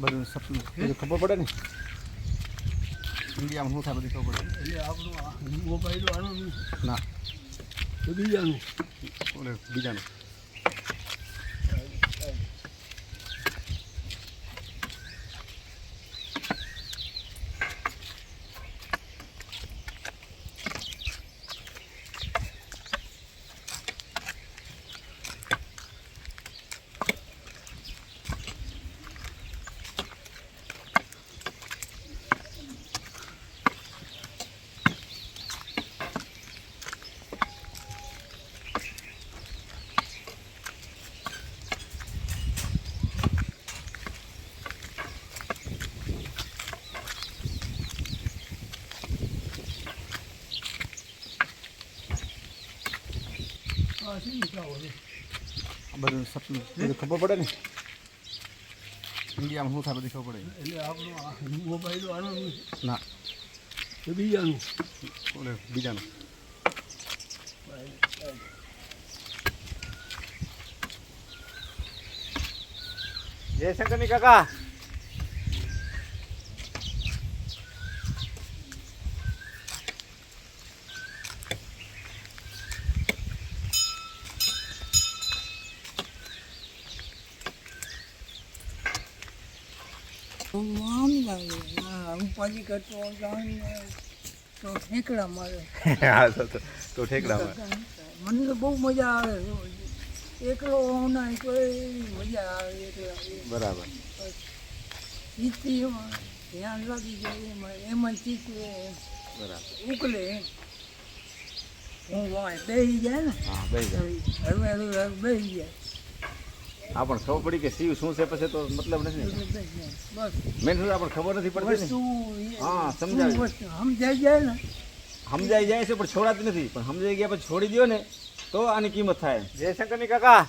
બધું સપનું. ખબર પડે ને? ઇન્ડિયામાં શું થાય બધી ખબર પડે? એટલે આપણું મોબાઈલ આનું ના. બીજાનું. બીજાનું. છે બધું સપનું. બધું ખબર પડે ને? ઇન્ડિયામાં શું થાય બધી ખબર પડે. એટલે આપણું આ મોબાઈલ આનું ના એ બીજાનું. ઓલે બીજાનું. જય શંકરની કાકા આમ લાગે ઉપાધિ કરતો જાણીને તો ઠેકડા મારે. હા તો તો- ઠેકડા મારે. મને તો બહુ મજા આવે. એકલો ના તો મજા આવે એકલા બરાબર. ચીતીમાં ધ્યાન લાગી જાય એમાં એમાં ચીત બરાબર. ઉકલે. હું વાય બેસી જાય ને. હા બેસી જાય. હળવે હવે બેસી જાય. આ પણ ખબર પડી કે શિવ શું છે પછી તો મતલબ નથી. મેન શું આપણને ખબર નથી પડતી ને. હા, સમજાય. સમજાઈ જાય ને. સમજાઈ જાય છે પણ છોડાતી નથી. પણ સમજાઈ ગયા પછી છોડી દો ને તો આની કિંમત થાય. જય શંકરની કાકા.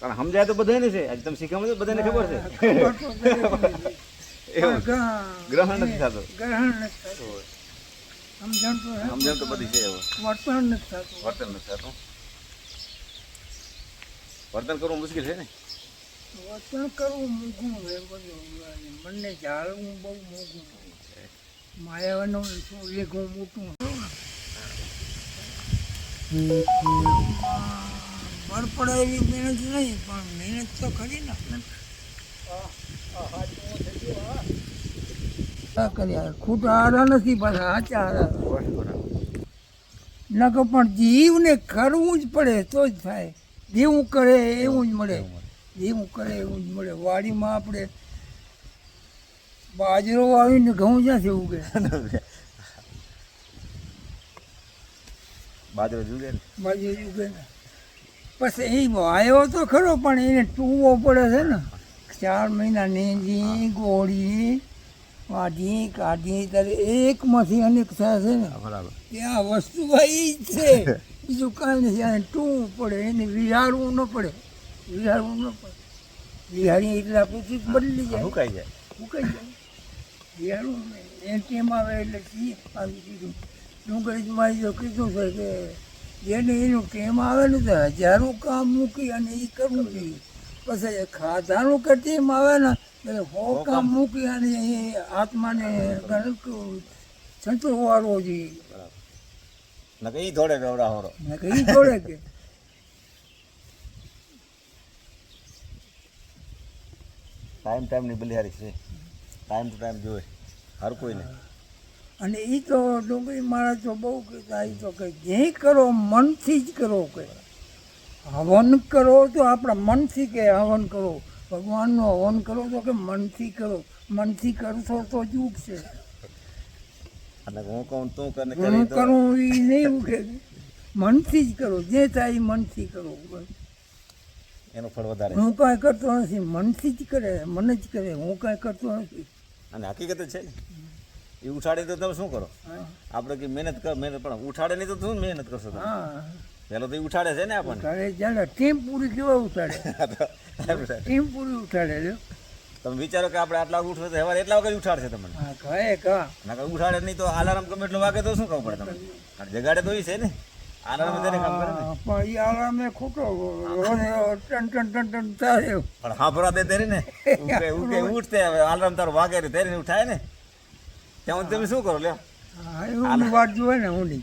કારણ સમજાય તો બધાને છે. આજે તમે શીખવા તો બધાને ખબર છે. ગ્રહણ. નથી થતું. ગ્રહણ નથી થતું. સમજણ તો બધી છે વર્તન નથી થતું. વર્તન નથી થતું. વર્તન કરવું મુશ્કેલ છે ને? વર્તન કરવું મોઘું છે બધું મને જાળવું બહુ મોઘું માયાવાનું શું હું મોટું બળ પડે એવી મહેનત નહીં પણ મહેનત તો કરી ને ખોટા હારા નથી પાછા સાચા હારા. નકર પણ જીવને કરવું જ પડે તો જ થાય. જેવું કરે એવું જ મળે. જેવું કરે એવું જ મળે. વાડીમાં આપણે બાજરો વાવીને ઘઉં જ્યાંથી ઉગે? બાજરો જુગે બાજરો ઉગે ને. પછી એ વાયો તો ખરો પણ એને ટૂવો પડે છે ને. ચાર મહિના નેંજી ગોળી વાઢી કાઢી ત્યારે એકમાંથી અનેક થાય છે ને. બરાબર. આ વસ્તુ જ છે. બીજું કાંઈ નથી. આને ટૂવું પડે. એને વિહારવું ન પડે. વિહારવું ન પડે. વિહારી એટલે પછી બદલી જાય. મુકાઈ જાય. મુકાઈ જાય. વિહારવું એ ટેમ આવે એટલે સી આવી કીધું ડુંગળીમાં જો કીધું છે કે જેને એનું ટેમ આવે ને તો હજારો કામ મૂકી અને એ કરવું જોઈએ. પછી ખાધાનું કે ટેમ આવે ને એટલે હો મૂકી અને આત્માને ગણક સંતોષવાળવો જોઈએ નકર ઈ થોડે ગવડા હોરો. કહી જોડે કે. ટાઈમ ટાઈમની બલિહારી છે. ટાઈમ ટુ ટાઈમ જોવે. હર કોઈને અને એ તો ડુંગળી મારા તો બહુ કહેતા એ તો કે જે કરો મનથી જ કરો કે. હવન કરો તો આપણા મનથી કે હવન કરો. ભગવાનનો હવન કરો તો કે મનથી કરો? મનથી કરશો તો જ છે અને હું કહું તું કરને હું કરી કરું એ નહીં કે મનથી જ કરો જે થાય એ મનથી કરો. એનું ફળ વધારે. હું કાંઈ કરતો નથી મનથી જ કરે મને જ કરે હું કાંઈ કરતો નથી. અને હકીકત છે ને. એ ઉઠાડે તો તમે શું કરો? આપણે કે મહેનત કર મહેનત પણ ઉઠાડે નહીં તો શું મહેનત કરશો તમે. હા. પહેલો તો ઉઠાડે છે ને આપણને. ઉઠાડે જાણે ટીમ પૂરી કેવા ઉઠાડે? ટીમ પૂરી ઉઠાડે લ્યો તમે વિચારો કે આપણે આટલા ઉઠવે ઉઠો તો હવે એટલા વખત ઉઠાડશે તમને. હા કહે કા ના ઉઠાડે નહીં તો અલાર્મ ગમે એટલો વાગે તો શું કહું પડે તમને? જગાડે તો એ છે ને. આરામ તેને કામ કરે ને. પણ એ આરામે ખોટો ટન ટન ટન ટન થાય. પણ હાફરા દે તેરી ને. ઉકે ઉકે ઉઠતે હવે. આલારામ તારો વાગે રે તેરી ઉઠાય ને. ત્યાં તમે શું કરો લ્યો? હા એવું વાત જોવે ને હું નહીં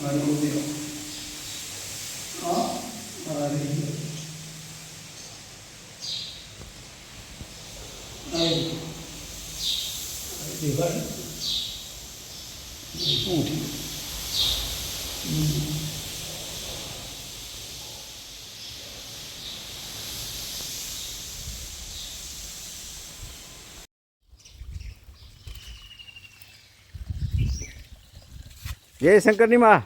આ હાથ ઊંચો થઈ ગયો જય શંકરની માં.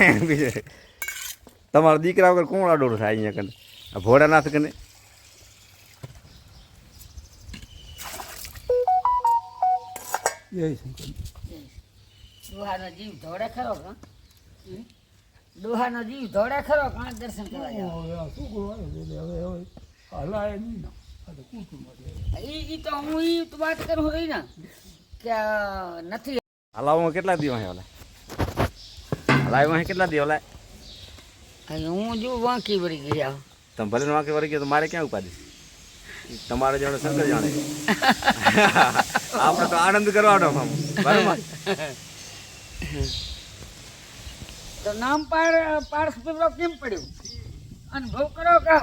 તમારા દીકરા વગર કોણ આડોરો થાય અહીંયા કને? આ ભોળાનાથ કને? જય શંકર. જીવ ધોળે ખરો કા ડોહાનો જીવ ધોડે ખરો કા દર્શન કરવા જાવ શું કરવાનું છે હવે હવે હલાય નહીં ને. આ તો કુટુંબ એટલે ઈ તો હું ઈ તો વાત કરું રહી ને કે નથી. હલાવવામાં કેટલા દિવસ વાંહે ઓલા? હલાવવામાં કેટલા દિવસ ઓલા? હું જો વાંકી વળી ગયા તમે ભલે વાંકી વળી ગયો તો મારે ક્યાં ઉપાધી? તમારે જાણે શંકર જાણે. આપણે તો આનંદ કરવાનો આમ. બરાબર? તો નામ પાડ પારસ પીપળો કેમ પડ્યું અનુભવ કરો કા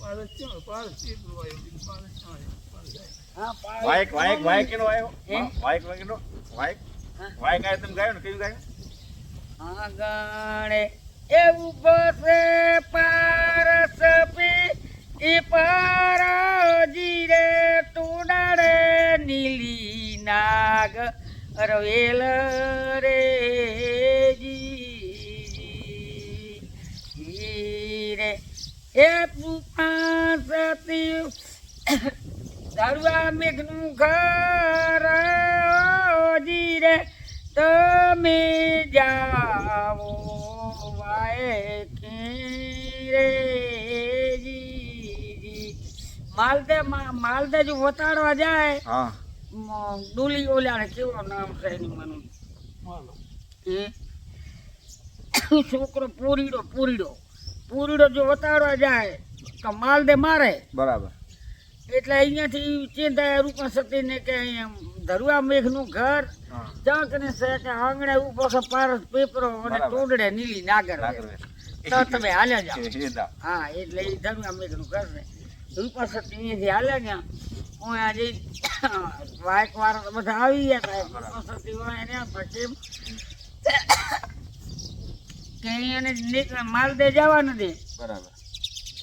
પારસ ક્યાં? પારસ કેટલું આવ્યું? બીજું પારસ ક્યાં આવ્યું? પારસ આવ્યું. હા પારસ વાયક વાયક વાયક કેનો આવ્યો હે? વાયક વાયકનો વાયક વાયક આવ્યો તમે ગાયો ને કયું ગાયું એવું બસે પારસ પી ઈ પારાજી રે ટુડાડે નીલી નાગ રવેલ રે રે એ પુપાસતી દારૂઆ મેઘનું ઘર જી રે તમે જાઓ વાય રે માલદે મા- માલદે જો વતાડવા જાય હા. ડોલી ઓલાને કેવો નામ છે એની મને? એ? છોકરો પૂરીડો પૂરીડો. પૂરીડો જો વતાડવા જાય તો માલદે મારે. બરાબર. એટલે અહીંયાથી ચિંતા રૂપા સતીને કે અહીંયા મેઘનું ઘર હા. ચાકને છે કે આંગણે ઊભો છે પારસ પેપરો અને. ટોડડે નીલી નાગર તો તમે હાલ્યા જાઓ. હા એટલે એ મેઘનું ઘર છે. રૂપા સતી અહીંયાથી હાલ્યા ગયા હું આજે વાયક વાર બધા આવી ગયા હતા રૂપા સતી હોય એને પછી કે માલ દે જવા નથી બરાબર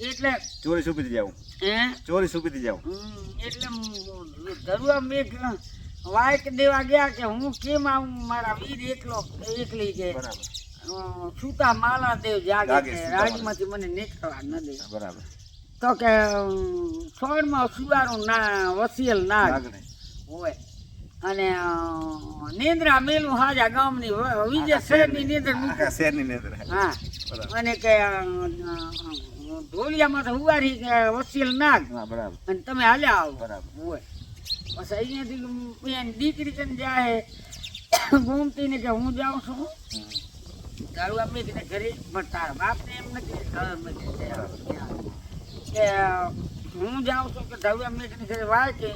એટલે ચોરી સુપીથી જાઉં. હે ચોરી જાઉં હમ, એટલે ધરુઆ મેં વાયક દેવા ગયા કે હું કેમ આવું મારા વીર એકલો એકલી છે. બરાબર. છૂટા માલા દેવ જાગે રાજમાંથી મને નીકળવા ન દે. બરાબર. તો કે સોળમાં સુવારું ના વસિયલ ના હોય. અને નિંદ્રા મેલું હાજા ગામની વિજય શહેરની નિંદ્રા મૂકે. શહેરની નિંદ્રા. હા. અને કે ઢોલિયામાં તો ઉવારી કે વસીલ નાગ બરાબર. અને તમે હાલ્યા આવો. બરાબર. હોય. પછી અહીંયાથી એની દીકરી કરીને જાય. ગુમતી ને કે હું જાઉં છું. તારું આપણે ઘરે પણ તારા બાપને એમ નથી. કે હું જાઉં છું કે ધવ્ય કીધું ઘરે વાય કે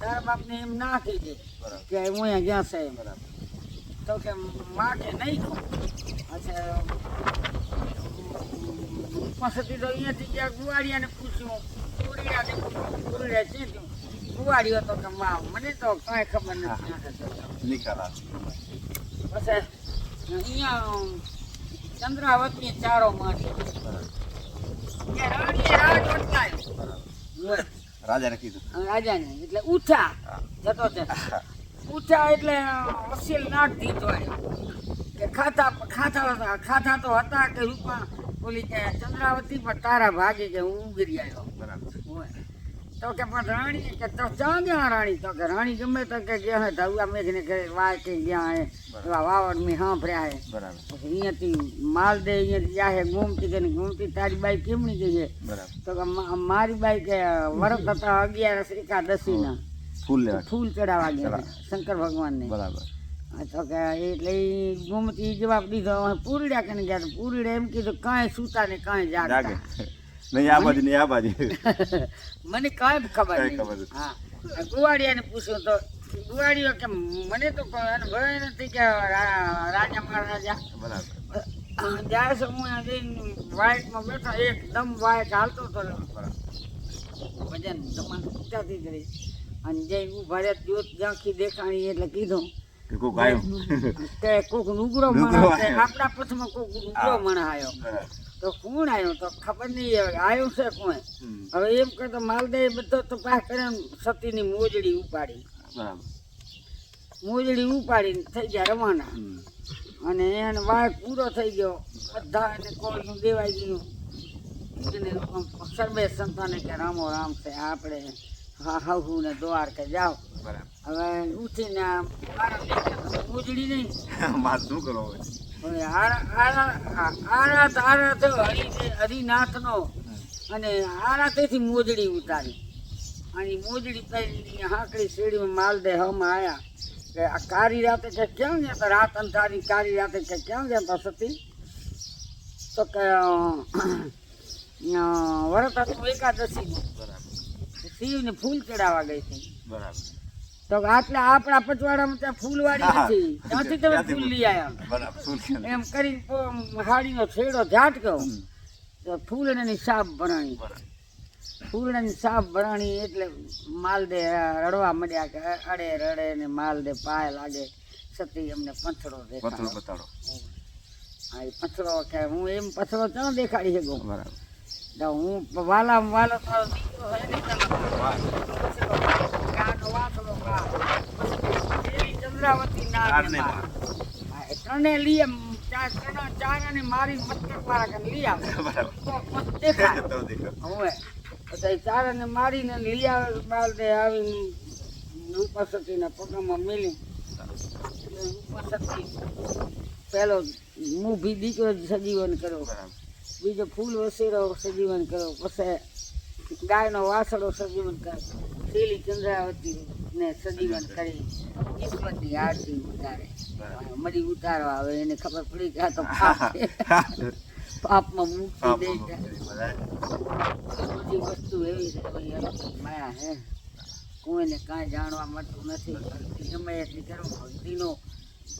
તારા બાપને એમ ના કહી દે. કે હું અહીંયા ગયા છે એમ. બરાબર તો કે માં કે નહીં અચ્છા પાસેથી તો અહીંયાથી ગયા ગુવાડિયાને પૂછ્યું. ગુવાડિયાને પૂછ્યું. ગુવાડિયા છે ગુવાડિયો તો કે માં મને તો કાંઈ ખબર નથી. નિકાલ પછી અહીંયા ચંદ્રાવતી ચારો માં કે રાણીએ રાજ વટકાયો. હોય. રાજાને કીધું. રાજાને. એટલે ઉઠા જતો છે ઉઠા એટલે વસીલ નાટ દીધો કે ખાતા ખાતા ખાતા તો હતા કે રૂપા. બોલી કે ચંદ્રાવતી પણ તારા ભાગે કે હું ઉગરી આવ્યો બરાબર. તો કે પણ રાણી કે તો ચા ગયા રાણી. તો કે રાણી ગમે તો કે ગયા હે ધરુઆ મેઘને કે વાય કે ગયા હે એવા વાવડ મેં સાંભળ્યા હે બરાબર. પછી અહીંયાથી માલ દે અહીંયાથી ગયા હે ગુમતી કે ગુમતી? તારી બાઈ કેમની ગઈ છે? બરાબર. તો કે મારી બાઈ કે વરત હતા અગિયારસ એકાદશી ના ફૂલ લેવા. ફૂલ ચડાવવા ગયા શંકર શંકર ભગવાનને. બરાબર. તો કે એટલે ગુમતી જવાબ દીધો પૂરડ્યા કને ગયા? તો પૂરડે એમ કીધું કાંઈ સૂતા ને કાંઈ જાગે. જાગતા નહીં આ બાજુ નહીં આ બાજુ. મને કાંઈ ખબર નહીં. ખબર હા. ગુવાડિયાને પૂછ્યું તો ગુવાડિયો કે મને તો ભય નથી કે રાજા મહારાજા. બરાબર. જઈને વાઇકમાં બેઠો એકદમ વાઇક હાલતો હતો. ભજન તમારે અને જે ઊભા રહ્યા જ્યોત ઝાંખી દેખાણી એટલે કીધું. કે કોઈ કે કોક નુગરો માણસ. આપણા પથમાં કોક નુગરો માણસ આવ્યો તો કોણ આવ્યો તો ખબર નહીં હવે આવ્યું છે કોણ? હવે એમ કરતો માલદે બધો તપાસ કરે ને સતીની મોજડી ઉપાડી. બરાબર. મોજડી ઉપાડીને થઈ ગયા રવાના. અને એને વાઘ પૂરો થઈ ગયો. બધા એને કોળનું દેવાઈ ગયું. એને સર્વે સંતાને કે રામો રામ છે આપણે હા હાહુ ને દ્વાર કે જાઓ. હવે ઉઠીને તો મોજડી નહીં. મારે શું કરવું હવે? હવે આરા આરા આરા તારા તો હરિ હરિનાથનો. અને આરા તેથી મોજડી ઉતારી. અને મોજડી પહેરી હાંકડી શેરીમાં માલ દે હમ આયા. કે આ કારી રાતે કે ક્યાં જતા રાત અંધારી કારી રાતે કે ક્યાં જતા સતી? તો કે વરત હતું એકાદશી બરાબર. શિવને ફૂલ ચડાવવા ગઈ હતી. બરાબર. તો આટલે આપણા પચવાડામાં ત્યાં ફૂલવાડી નથી. ત્યાંથી તમે ફૂલ લઈ આવ્યા એમ કરી હાડીનો છેડો ઝાટક્યો તો ફૂલણની સાપ ભરાણી. ફૂલણની સાપ ભરાણી એટલે માલદે રડવા મળ્યા કે અડે રડે ને માલદે પાય લાગે. સતી એમને પંથરો દેખાડો. બતાડો. હા એ પથરો કે હું એમ પથરો ક્યાં દેખાડી શકું? બરાબર. હું વાલા વાલો તો દીકરો ત્રણે લઈ ચાર ત્રણ ચાર અને મારી મસ્તક મારા કને લઈ આવે હવે પછી ચાર અને મારીને આવે બાલ આવીને આવી સતીના પગમાં મિલી એટલે રૂપા સતી પેલો મૂભી દીકરો સજીવન કર્યો બીજો ફૂલ વસેરો સજીવન કર્યો પછી ગાયનો વાસડો સજીવન કર્યો શીલી ચંદ્રાવતી ને સજીવન કરી કિસ્મતની આરતી ઉતારે. મળી ઉતારવા આવે એને ખબર પડી કે આ તો પાપ છે. પાપમાં મુક્તિ દે બધી વસ્તુ એવી છે કોઈ માયા હે. કોઈને કાંઈ જાણવા મળતું નથી ભક્તિ ગમે એટલી કરો ભક્તિનો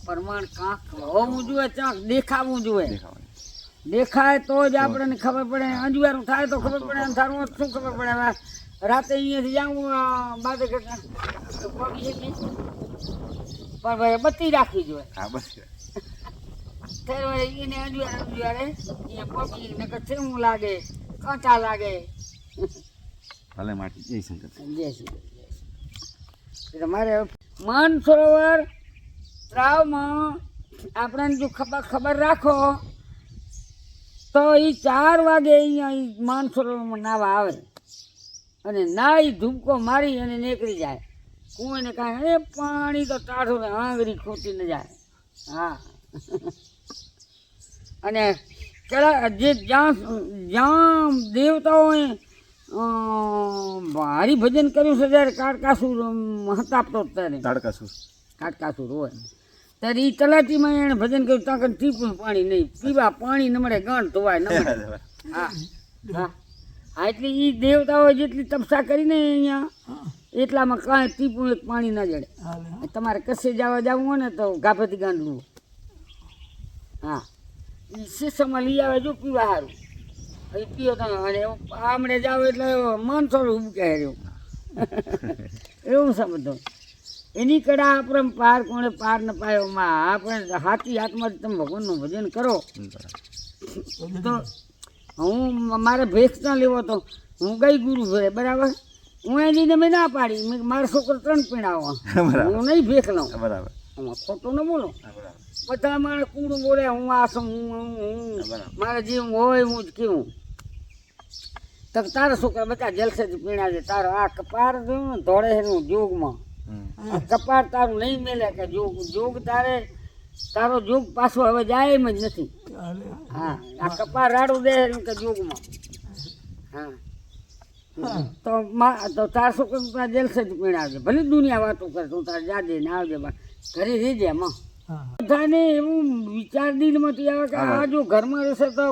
પ્રમાણ કાંક હોવું જોઈએ ચાંક દેખાવું જોઈએ. દેખાય તો જ આપણને ખબર પડે. અંજવારું થાય તો ખબર પડે અંધારું શું ખબર પડે. રાતે અહીંયાથી જાઉં બાદ પણ ભાઈ બત્તી રાખવી જોઈએ. હા બસ એને અંજવાળે અંજવાળે અહીંયા પગી ને કે લાગે કાંટા લાગે. ભલે માટે. જય શંકર. જય કૃષ્ણ. મન સરોવર તળાવમાં આપણને જો ખબર ખબર રાખો તો એ ચાર વાગે અહીંયા ઈ માન સરોવરમાં નાવા આવે. અને ના એ ધૂમકો મારી અને નીકળી જાય. કોઈને કાંઈ એ પાણી તો ટાઢો ને આંગળી ખોટી ન જાય. હા. અને પેલા જે જ્યાં જ્યાં દેવતાઓએ ભારી ભજન કર્યું છે ત્યારે કાળકાસુર મહતાપતો ત્યારે. કાડકાસુર કાટકાસુર હોય. ત્યારે એ તલાટીમાં એણે ભજન કર્યું ત્યાં ટીપું પાણી નહીં પીવા પાણી નમડે ગણ ધોવાય નમડે હા હા. હા એટલે એ દેવતાઓ જેટલી તપસા કરીને અહીંયા એટલામાં કાંઈ ટીપું એક પાણી ન જડે. તમારે કશે જવા જવું હોય ને તો ગાભેથી ગાંડવું હા. એ શીશામાં લઈ આવે જો પીવા સારું એ પીઓ તમે. અને આમણે જાવ એટલે મન થોડું ઉબકે રહ્યું એવું સમજો એની કડા આપણે પાર કોણે પાર ન પાયો માં. આપણે હાથી હાથમાં તમે ભગવાનનું ભજન કરો. તો હું મારે ભેખ ન લેવો તો હું ગઈ ગુરુ ઘરે બરાબર? હું એની મેં ના પાડી. મેં મારો છોકરો ત્રણ પીણાવો હું નહીં ભેખ લઉં. બરાબર. ખોટું ન બોલો. બધા મારે કૂડું બોલે હું આ છું હું હું મારે જે હોય હું જ કેવું. તક તારા છોકરા બધા જ પીણા છે. તારો આ કપાર ધોળે જોગમાં. કપાર તારું નહીં મેલે કે જોગ. જોગ તારે તારો જોગ પાછો હવે જાય એમ જ નથી. હા આ કપા રાડું દે એમ કે જોગમાં. હા. તો મા તો તાર છોકરા જલસે જ પીણાવજે ભલે દુનિયા વાતો કરે તું તાર જાજે ને આવજે ઘરે રહેજે એમાં બધાને એવું વિચાર દિલમાંથી આવે કે આ જો ઘરમાં રહેશે તો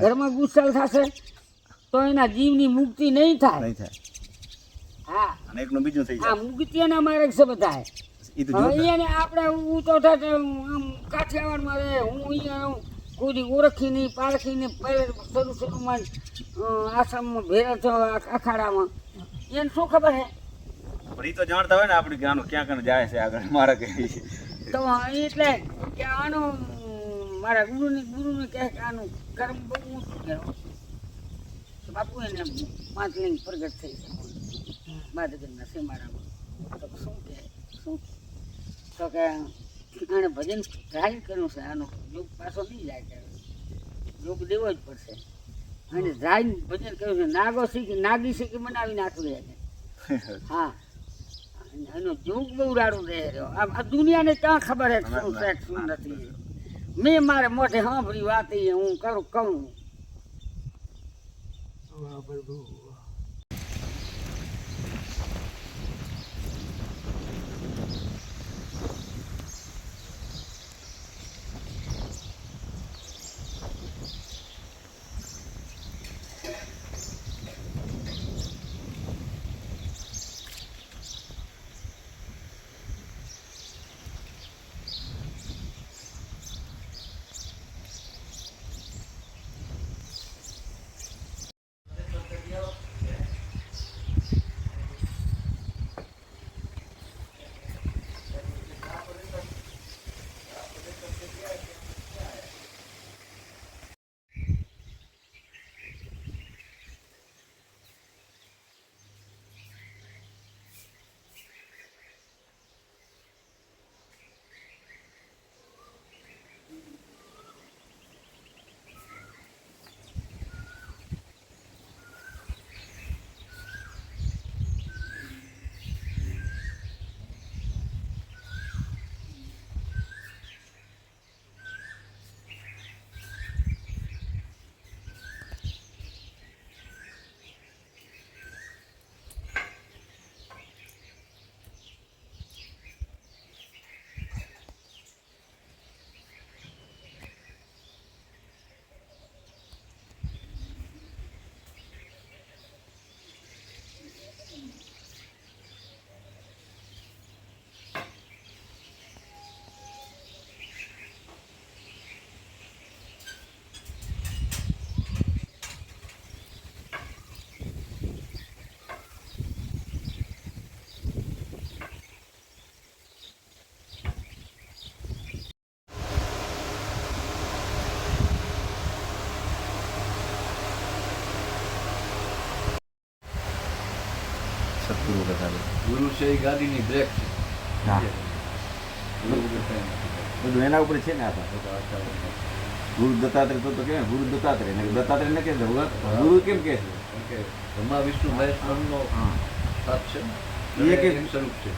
ઘરમાં ગુસ્સાલ થશે તો એના જીવની મુક્તિ નહીં થાય. નહીં થાય. હા. અને એકનું બીજું થઈ જાય. હા મુક્તિ એના માર્ગ છે બધા એ તો આપણે હું તો કાઠિયાવાડમાં રહે. હું અહીંયા કોઈ ઓળખી નહીં પારખી નહીં પહેલે શરૂ શરૂમાં જ, આશ્રમમાં ભેરા થયો અખાડામાં એને શું ખબર હે? પણ એ તો જાણતા હોય ને આપણે કે ક્યાં ક્યાં જાય છે આગળ મારે કઈ તો એટલે કે આનો મારા ગુરુને ગુરુને કહે કે આનું કર્મ બહુ ઊંચું કહેવાય બાપુ એને પાંચલિંગ પ્રગટ થઈ છે બાદગરના સીમાડામાં તો શું કહે? શું તો કે આને ભજન જાહેર કર્યું છે, આનો યોગ પાછો નહીં જાય કે યોગ દેવો જ પડશે. અને જાય ભજન કર્યું છે, નાગો શીખી, નાગી શીખી બનાવી નાખવી એને હા. એનો જોગ બહુ રાડું રહે રહ્યો આ દુનિયાને ક્યાં ખબર હે શું છે, શું નથી? મેં મારે મોઢે સાંભળી વાત હું કરું કહું પ્રભુ ગુરુ છે એ ગાડીની બ્રેક છે. બધું એના ઉપર છે ને આ તો. બધા આચાર્ય ગુરુ દત્તાત્રેય તો કે ગુરુ દત્તાત્રેય. ને દત્તાત્રેય ને કે ગુરુ કેમ કે છે? બ્રહ્મા વિષ્ણુ મહેશ નામનો સાથ છે એ કે સ્વરૂપ છે.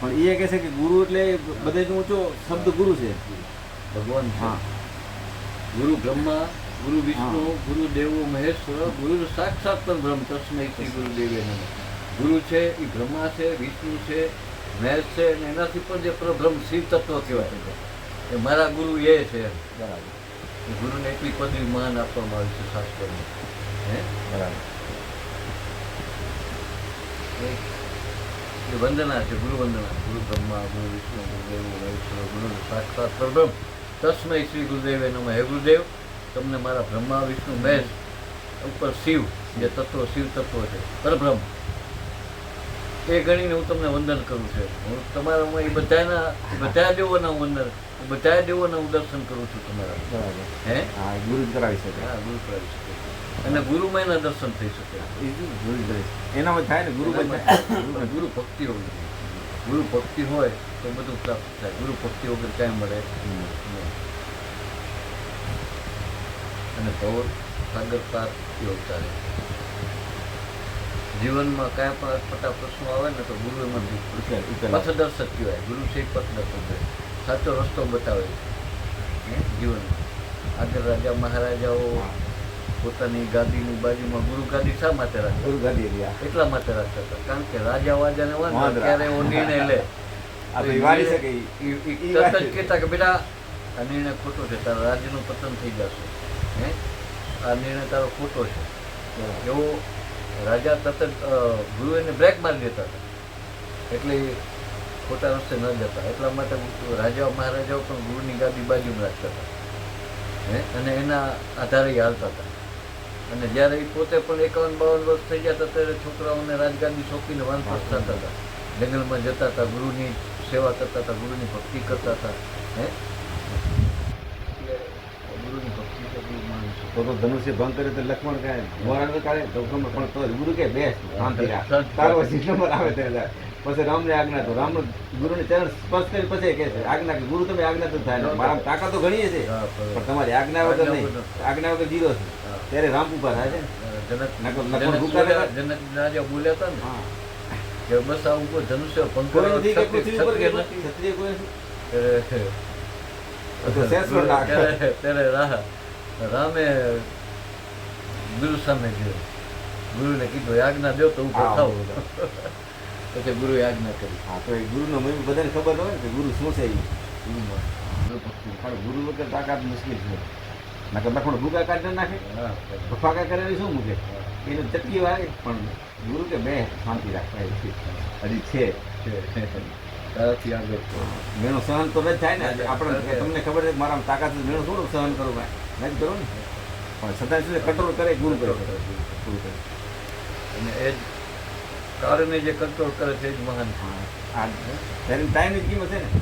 પણ એ કહે છે કે ગુરુ એટલે બધે ઊંચો શબ્દ ગુરુ છે. ભગવાન હા. ગુરુ બ્રહ્મા ગુરુ વિષ્ણુ ગુરુ દેવો મહેશ્વર ગુરુ સાક્ષાત પણ બ્રહ્મ તસ્મય શ્રી ગુરુદેવે નમઃ ગુરુ છે, એ બ્રહ્મા છે, વિષ્ણુ છે, મહેશ છે, અને એનાથી પણ જે પરબ્રહ્મ શિવ તત્વ કહેવાય છે. એ મારા ગુરુ એ છે બરાબર. એ ગુરુને એટલી પદવી માન આપવામાં આવી છે શાસ્ત્રોમાં. હે? બરાબર. એ વંદના છે, ગુરુ વંદના. ગુરુ બ્રહ્મા, ગુરુ વિષ્ણુ, ગુરુ દેવ મહેશ્વર ગુરુ સાક્ષાત પરબ્રહ્મ તસ્મય શ્રી ગુરુદેવ એનો હે ગુરુદેવ, તમને મારા બ્રહ્મા, વિષ્ણુ, મહેશ ઉપર શિવ, જે તત્વો, શિવ તત્વો છે પરબ્રહ્મ એ ગણીને હું તમને વંદન કરું છું. હું તમારામાં એ બધાના બધા દેવોના વંદન બધા દેવોના હું દર્શન કરું છું તમારા. બરાબર. હે? હા ગુરુ કરાવી શકે. હા ગુરુ કરાવી શકે. અને ગુરુમાં એના દર્શન થઈ શકે. ગુરુ. એનામાં થાય ને ગુરુ ગુરુ બધા ગુરુ ગુરુ ભક્તિ હોવી ગુરુ ભક્તિ હોય તો બધું પ્રાપ્ત થાય. ગુરુ ભક્તિ વગર કાંઈ મળે અને ભવ સાગર પાર યોગ ચાલે જીવનમાં કાંઈ પણ અટપટા પ્રશ્નો આવે ને તો ગુરુ ઉકેલ પથદર્શક કહેવાય. ગુરુ છે પથદર્શક છે. સાચો રસ્તો બતાવે છે જીવનમાં. આગળ રાજા મહારાજાઓ પોતાની ગાદીની બાજુમાં ગુરુ ગાદી શા માટે રાખે? ગુરુ ગાદી એટલા માટે રાખતા હતા કારણ કે રાજા વાજાને વાંધો. ત્યારે એવો નિર્ણય લે? તરત જ કહેતા કે બેટા આ નિર્ણય ખોટો છે તારા રાજ્યનું પતન થઈ જશે. હે? આ નિર્ણય તારો ખોટો છે. એવો રાજા તરત ગુરુ એને બ્રેક મારી દેતા હતા. એટલે ખોટા રસ્તે ન જતા. એટલા માટે રાજાઓ મહારાજાઓ પણ ગુરુની ગાદી બાજુમાં રાખતા હતા. હે? અને એના આધારે હાલતા હતા. અને જ્યારે એ પોતે પણ એકાવન બાવન વર્ષ થઈ ગયા હતા, ત્યારે છોકરાઓને રાજગાદી સોંપીને વાનપ્રસ્થ થતા હતા. જંગલમાં જતા હતા, ગુરુની સેવા કરતા હતા, ગુરુની ભક્તિ કરતા હતા. હે એટલે ગુરુની ભક્તિ તો બહુ માનું છું તો તો ધનુષ્ય ભંગ કરે તો લક્ષ્મણ કહે મોરાણ કાઢે તો પણ તો ગુરુ કે બેસ તારો નંબર આવે ત્યારે પછી રામને આજ્ઞા તો રામ ગુરુને ચરણ સ્પર્શ કરી પછી કહે છે આજ્ઞા કે ગુરુ તમે આજ્ઞા તો થાય મારા તાકાત તો ઘણી છે. પણ- તમારી આજ્ઞા વગર નહીં. આજ્ઞા વગર જીરો છે. ત્યારે રામ ઊભા થાય છે. જનક બોલ્યા- હતા ને બસ આ ઉપર ધનુષ્ય ભંગ કરવા નથી કે કે નથી. નથી રામે ગુરુ સામે ગયો ગુરુને કીધું આજ્ઞા દો તો હું બતાવો પછી ગુરુએ આજ્ઞા કરી. હા તો એ ગુરુનો મહિમા બધાને ખબર હોય કે ગુરુ શું છે એ. ગુરુમાં ગુરુ પણ ગુરુ વગર તાકાત મુશ્કેલ છે. નાખે લખણ ભૂકા કાઢી નાખે. ફાકા કરે શું મૂકે? એને ચટકી વાગે પણ ગુરુ કે બે શાંતિ રાખવા એ છે. હજી છે. મેનો સહન તો ન જ થાય ને. આપણે તમને ખબર છે મારા તાકાત મેળો થોડું સહન કરું કાંઈ નથી કરો ને. પણ સદાય સુધી કંટ્રોલ કરે ગુણ કરે. ગુણ કરે. અને એ જ કારને જે કંટ્રોલ કરે છે એ જ મહાન એની ટાઈમની કિંમત છે ને.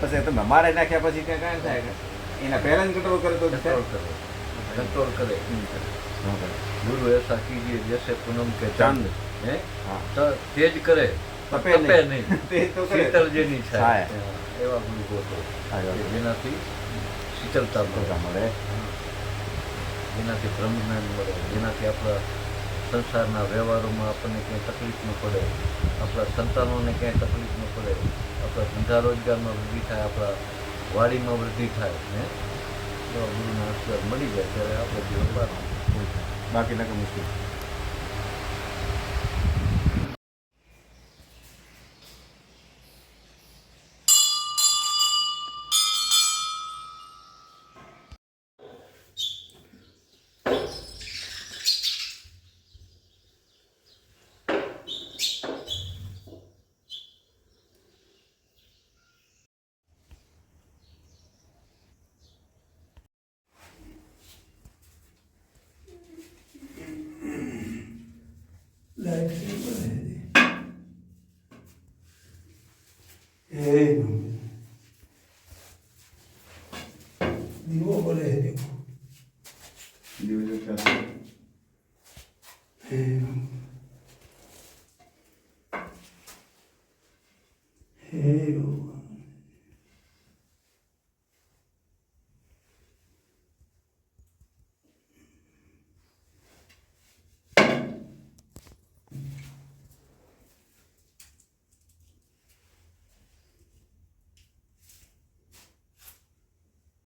પછી તમે મારે નાખ્યા પછી ક્યાં કાંઈ થાય? એના પહેલાં કંટ્રોલ કરે તો કંટ્રોલ કરે. કંટ્રોલ કરે. ગુરુ એ સાકી જૈસે પૂનમ કે ચાંદ. હે? તો તે જ કરે. તપે નહીં. તે તો કરે. શીતળ જેની છાય એવા ગુરુ ગોતો જેનાથી શીતળતા બધા મળે. જેનાથી બ્રહ્મ જ્ઞાન મળે, જેનાથી આપણા સંસારના વ્યવહારોમાં આપણને ક્યાંય તકલીફ ન પડે, આપણા સંતાનોને ક્યાંય તકલીફ ન પડે, આપણા ધંધા રોજગારમાં વૃદ્ધિ થાય, આપણા વાડીમાં વૃદ્ધિ થાય ને એવા ગુરુના આશીર્વાદ મળી જાય ત્યારે આપણે જીવન બાકી નકર મુશ્કેલ.